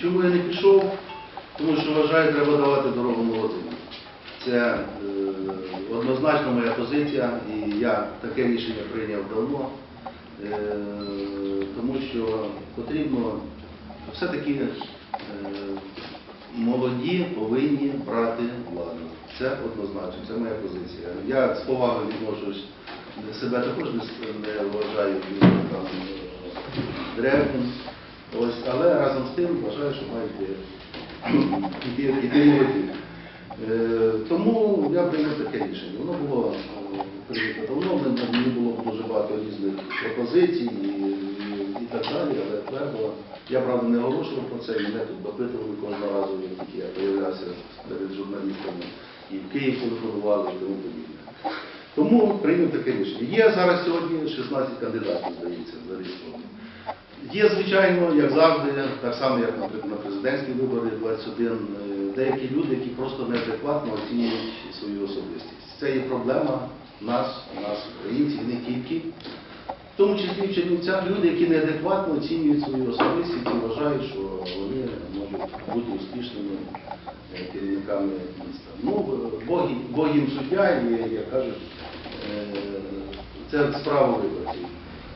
Чому я не пішов? Тому що вважаю, треба давати дорогу молодим. Це е, однозначно моя позиція, і я таке рішення прийняв давно, е, тому що потрібно все-таки е, молоді повинні брати владу. Це однозначно, це моя позиція. Я з повагою відношусь себе також не, вважаю е, древнім. Ось, але разом з тим вважаю, що мають йти. Е, Тому я прийняв таке рішення. Воно було е, прийнято давно, мені було дуже багато різних пропозицій і, так далі, але твердо. Я правда не оголошував про це, і мене тут допитували кожного разу, як я появлявся перед журналістами, і в Київ телефонували і тому подібне. Тому прийняв таке рішення. Є зараз сьогодні 16 кандидатів, здається, зареєстровані. Є, звичайно, як завжди, так само, як, наприклад, на президентські вибори 21, е, деякі люди, які просто неадекватно оцінюють свою особистість. Це є проблема нас, нас, українців, не тільки. В тому числі в Чернівцях люди, які неадекватно оцінюють свою особистість і вважають, що вони можуть бути успішними е, керівниками міста. Ну, Бог, Бог їм суддя, і, як кажуть, е, це справа виборців.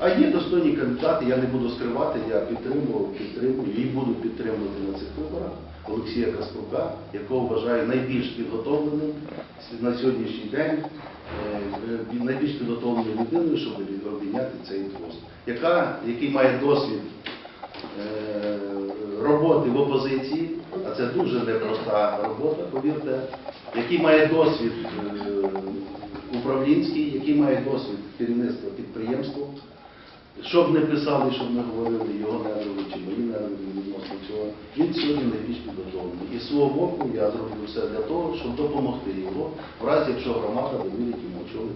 А є достойні кандидати, я не буду скривати, я підтримував, підтримую і буду підтримувати на цих виборах Олексія Каспрука, якого вважаю найбільш підготовленим на сьогоднішній день, е, е, найбільш підготовленою людиною, щоб обійняти цей пост, яка, який має досвід е, роботи в опозиції, а це дуже непроста робота, повірте, який має досвід е, управлінський, який має досвід керівництва підприємства. Щоб не писали, щоб не говорили його нерви чи мої нерви відносно цього, він сьогодні найбільш підготовлений. І з свого боку я зроблю все для того, щоб допомогти його, в разі якщо громада довірить йому очолити.